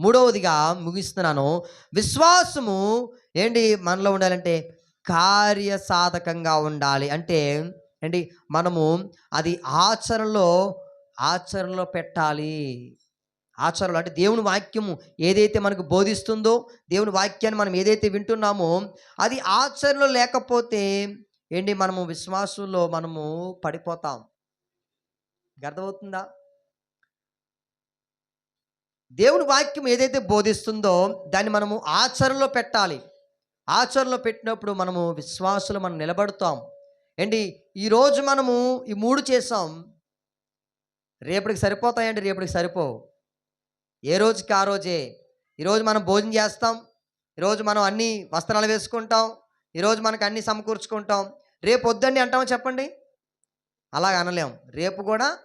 మూడవదిగా ముగిస్తున్నాను. విశ్వాసము ఏంటి? మనలో ఉండాలంటే కార్యసాధకంగా ఉండాలి. అంటే ఏంటి? మనము అది ఆచరణలో ఆచరణలో పెట్టాలి. ఆచరణలు అంటే దేవుని వాక్యము ఏదైతే మనకు బోధిస్తుందో దేవుని వాక్యాన్ని మనం ఏదైతే వింటున్నామో అది ఆచరణలో లేకపోతే ఏంటి? మనము విశ్వాసంలో మనము పడిపోతాం. అర్థమవుతుందా? దేవుని వాక్యం ఏదైతే బోధిస్తుందో దాన్ని మనము ఆచరణలో పెట్టాలి. ఆచరణలో పెట్టినప్పుడు మనము విశ్వాసులు మనం నిలబడతాం. ఏంటి? ఈరోజు మనము ఈ మూడు చేసాం రేపటికి సరిపోతాయండి రేపటికి సరిపోవు. ఏ రోజుకి ఆ రోజే? ఈరోజు మనం భోజనం చేస్తాం. ఈరోజు మనం అన్ని వస్త్రాలు వేసుకుంటాం. ఈరోజు మనకు అన్ని సమకూర్చుకుంటాం. రేపు వద్దండి అంటామో చెప్పండి? అలాగ అనలేం. రేపు కూడా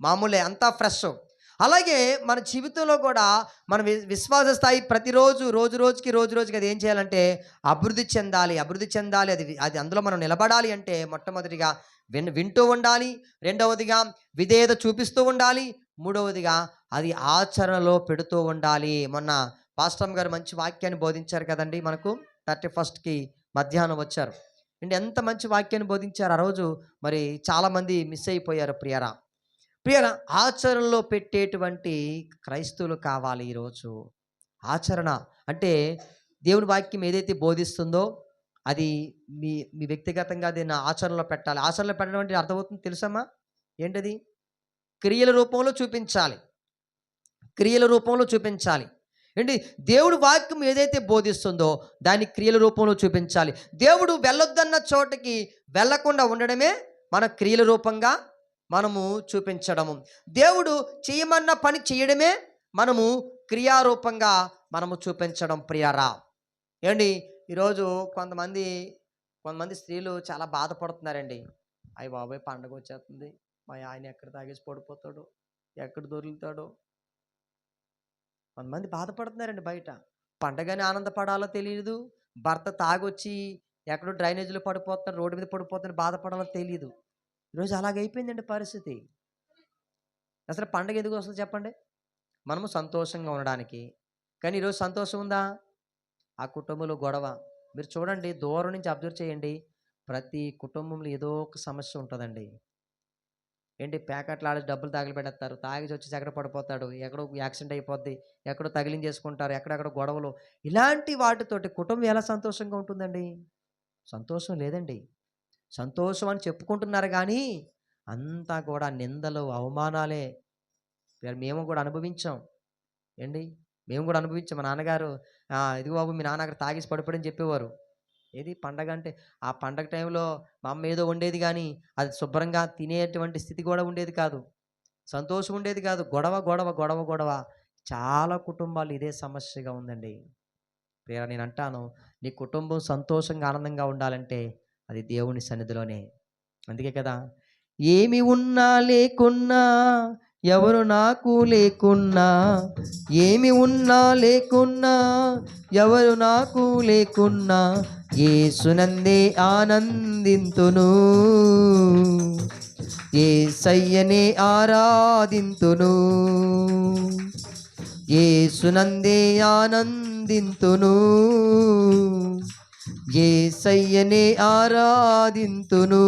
మామూలే అంతా ఫ్రెష్. అలాగే మన జీవితంలో కూడా మన విశ్వాస స్థాయి ప్రతిరోజు రోజు రోజుకి రోజు రోజుకి అది ఏం చేయాలంటే అభివృద్ధి చెందాలి అభివృద్ధి చెందాలి అది అది అందులో మనం నిలబడాలి అంటే మొట్టమొదటిగా విన్ వింటూ ఉండాలి. రెండవదిగా విధేయత చూపిస్తూ ఉండాలి. మూడవదిగా అది ఆచరణలో పెడుతూ ఉండాలి. మొన్న పాస్టమ్ గారు మంచి వాక్యాన్ని బోధించారు కదండి మనకు. థర్టీ ఫస్ట్కి మధ్యాహ్నం వచ్చారు. అండ్ ఎంత మంచి వాక్యాన్ని బోధించారు ఆ రోజు. మరి చాలామంది మిస్ అయిపోయారు ప్రియరా. ప్రియన ఆచరణలో పెట్టేటువంటి క్రైస్తవులు కావాలి ఈరోజు. ఆచరణ అంటే దేవుని వాక్యం ఏదైతే బోధిస్తుందో అది మీ మీ వ్యక్తిగతంగా దీన్ని ఆచరణలో పెట్టాలి. ఆచరణలో పెట్టడం అంటే అర్థమవుతుంది తెలుసమ్మా? ఏంటది? క్రియల రూపంలో చూపించాలి. క్రియల రూపంలో చూపించాలి. ఏంటి? దేవుడు వాక్యం ఏదైతే బోధిస్తుందో దాన్ని క్రియల రూపంలో చూపించాలి. దేవుడు వెళ్ళొద్దన్న చోటకి వెళ్ళకుండా ఉండడమే మన క్రియల రూపంగా మనము చూపించడము. దేవుడు చేయమన్న పని చేయడమే మనము క్రియారూపంగా మనము చూపించడం ప్రియారా? ఏమండి ఈరోజు కొంతమంది కొంతమంది స్త్రీలు చాలా బాధపడుతున్నారండి. అయ్యి బాబాయ్! పండగ వచ్చేస్తుంది. మా ఆయన ఎక్కడ తాగేసి పడిపోతాడు? ఎక్కడ దొరుకుతాడు? కొంతమంది బాధపడుతున్నారండి బయట. పండగని ఆనందపడాలో తెలియదు భర్త తాగొచ్చి ఎక్కడో డ్రైనేజీలో పడిపోతున్నాడు రోడ్డు మీద పడిపోతున్నాడు బాధపడాలో తెలియదు ఈరోజు అలాగైపోయిందండి పరిస్థితి. అసలు పండగ ఎందుకు వస్తుంది చెప్పండి? మనము సంతోషంగా ఉండడానికి. కానీ ఈరోజు సంతోషం ఉందా? ఆ కుటుంబంలో గొడవ. మీరు చూడండి దూరం నుంచి అబ్జర్వ్ చేయండి. ప్రతి కుటుంబంలో ఏదో ఒక సమస్య ఉంటుందండి. ఏంటి ప్యాకెట్లు ఆడి డబ్బులు తగిలిపెడతారు తాగి వచ్చి ఎక్కడ పడిపోతాడు. ఎక్కడో యాక్సిడెంట్ అయిపోద్ది. ఎక్కడో తగిలించేసుకుంటారు ఎక్కడెక్కడ గొడవలు. ఇలాంటి వాటితోటి కుటుంబం ఎలా సంతోషంగా ఉంటుందండి? సంతోషం లేదండి. సంతోషం అని చెప్పుకుంటున్నారు కానీ అంతా కూడా నిందలు అవమానాలే. మేము కూడా అనుభవించాం. ఏంటి మేము కూడా అనుభవించాం. మా నాన్నగారు ఇది ఇదిగో బాబు మీ నాన్న అక్కడ తాగేసి పడిపోడని చెప్పేవారు. ఏది? పండగ అంటే ఆ పండగ టైంలో మా అమ్మ ఏదో ఉండేది కానీ అది శుభ్రంగా తినేటువంటి స్థితి కూడా ఉండేది కాదు. సంతోషం ఉండేది కాదు. గొడవ గొడవ గొడవ గొడవ. చాలా కుటుంబాలు ఇదే సమస్యగా ఉందండి. ప్రియ నేను అంటాను నీ కుటుంబం సంతోషంగా ఆనందంగా ఉండాలంటే అది దేవుని సన్నిధిలోనే. అందుకే కదా ఏమి ఉన్నా లేకున్నా ఎవరు నాకు లేకున్నా ఏమి ఉన్నా లేకున్నా ఎవరు నాకు లేకున్నా ఏసునందే ఆనందింతును. ఏ సయ్యనే ఆరాధింతును. ఏసునందే ఆనందింతును. ఏసయ్యనే ఆరాధింతును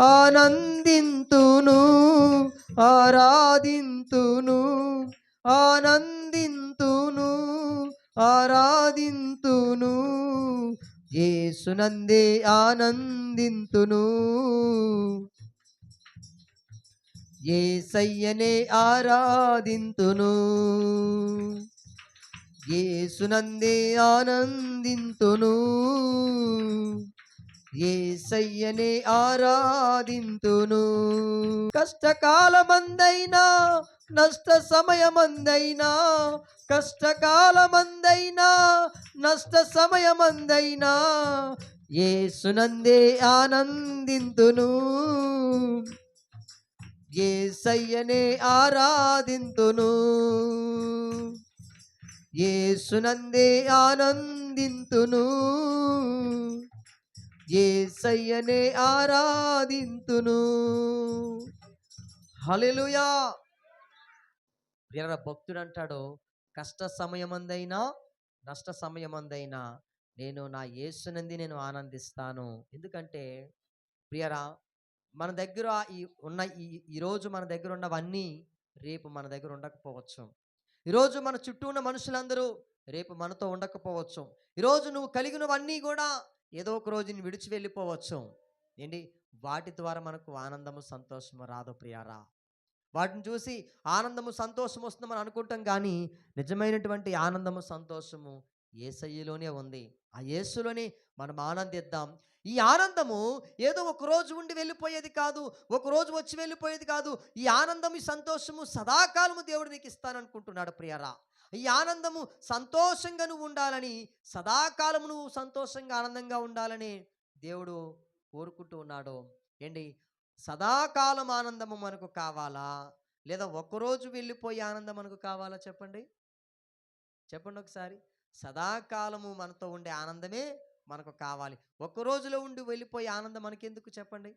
ఆనందింతును ఆరాధింతును ఆనందింతును ఆరాధింతును. ఏసునందే ఆనందింతును. ఏసయ్యనే ఆరాధింతును. ఏసునందే ఆనందింతును. ఏసయ్యనే ఆరాధింతును. కష్టకాలమందైనా నష్ట సమయమందైనా కష్టకాలమందైనా నష్ట సమయమందైనా ఏసునందే ఆనందింతును. ఏసయ్యనే ఆరాధింతును. ఏసునందే ఆనందింతును. ఏసయ్యనే ఆరాధింతును. హలెలుయా ప్రియర భక్తుడు అంటాడు కష్ట సమయమందైనా నష్ట సమయమందైనా నేను నా యేసునంది నేను ఆనందిస్తాను. ఎందుకంటే ప్రియరా మన దగ్గర ఈ ఉన్న ఈ ఈరోజు మన దగ్గర ఉన్నవన్నీ రేపు మన దగ్గర ఉండకపోవచ్చు. ఈరోజు మన చుట్టూ ఉన్న మనుషులందరూ రేపు మనతో ఉండకపోవచ్చు. ఈరోజు నువ్వు కలిగినవన్నీ కూడా ఏదో ఒక రోజు నేను విడిచి వెళ్ళిపోవచ్చు. ఏంటి? వాటి ద్వారా మనకు ఆనందము సంతోషము రాదు ప్రియారా. వాటిని చూసి ఆనందము సంతోషం వస్తుందని అనుకుంటాం కానీ నిజమైనటువంటి ఆనందము సంతోషము ఏసయ్యలోనే ఉంది. ఆ యేసులోనే మనం ఆనందిద్దాం. ఈ ఆనందము ఏదో ఒక రోజు ఉండి వెళ్ళిపోయేది కాదు ఒక రోజు వచ్చి వెళ్ళిపోయేది కాదు. ఈ ఆనందం ఈ సంతోషము సదాకాలము దేవుడు నీకు ఇస్తాననుకుంటున్నాడు ప్రియరా. ఈ ఆనందము సంతోషంగా నువ్వు ఉండాలని సదాకాలము నువ్వు సంతోషంగా ఆనందంగా ఉండాలని దేవుడు కోరుకుంటూ ఉన్నాడు. ఏంటి? సదాకాలం ఆనందము మనకు కావాలా? లేదా ఒకరోజు వెళ్ళిపోయే ఆనందం మనకు కావాలా చెప్పండి? చెప్పండి ఒకసారి. సదాకాలము మనతో ఉండే ఆనందమే మనకు కావాలి. ఒక రోజులో ఉండి వెళ్ళిపోయే ఆనందం మనకెందుకు చెప్పండి?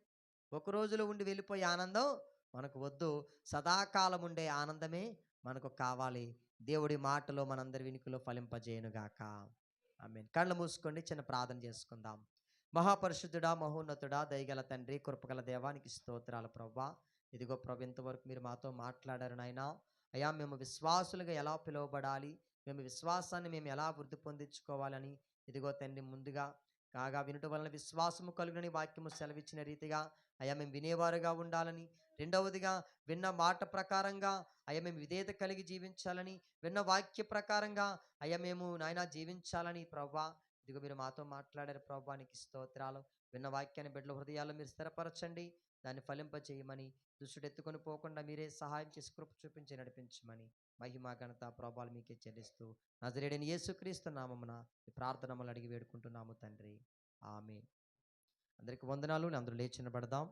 ఒక రోజులో ఉండి వెళ్ళిపోయే ఆనందం మనకు వద్దు. సదాకాలం ఉండే ఆనందమే మనకు కావాలి. దేవుడి మాటలో మనందరి వినికిలో ఫలింపజేయనుగాక. ఆమె కళ్ళు మూసుకోండి చిన్న ప్రార్థన చేసుకుందాం. మహాపరిశుద్ధుడా మహోన్నతుడా దయగల తండ్రి కృపగల దేవానికి స్తోత్రాలు ప్రవ్వా. ఇదిగో ప్రభు ఇంతవరకు మీరు మాతో మాట్లాడారు నాయన. అయ్యా మేము విశ్వాసులుగా ఎలా పిలువబడాలి? మేము విశ్వాసాన్ని మేము ఎలా వృద్ధి పొందించుకోవాలని ఇదిగో తండ్రి ముందుగా కాగా వినుట వలన విశ్వాసము కలుగునని వాక్యము సెలవిచ్చిన రీతిగా అయ్యా మేము వినేవారుగా ఉండాలని రెండవదిగా విన్న మాట ప్రకారంగా అయ్యా మేము విధేయత కలిగి జీవించాలని విన్న వాక్య ప్రకారంగా అయ్యా మేము నాయన జీవించాలని ప్రవ్వా ఇదిగో మీరు మాతో మాట్లాడారు ప్రవ్వానికి స్తోత్రాలు. విన్న వాక్యాన్ని బిడ్డల హృదయాల్లో మీరు స్థిరపరచండి దాన్ని ఫలింపచేయమని దుష్టుడు ఎత్తుకొని పోకుండా మీరే సహాయం చేసి కృప చూపించి నడిపించమని మహిమ ఘనత ప్రభావాలు మీకే చెల్లిస్తూ నజరేడని యేసుక్రీస్తు నామమున ఈ ప్రార్థనములు అడిగి వేడుకుంటున్నాము తండ్రి. ఆమె అందరికి వందనాలు. అందరూ లేచి నిలబడదాం.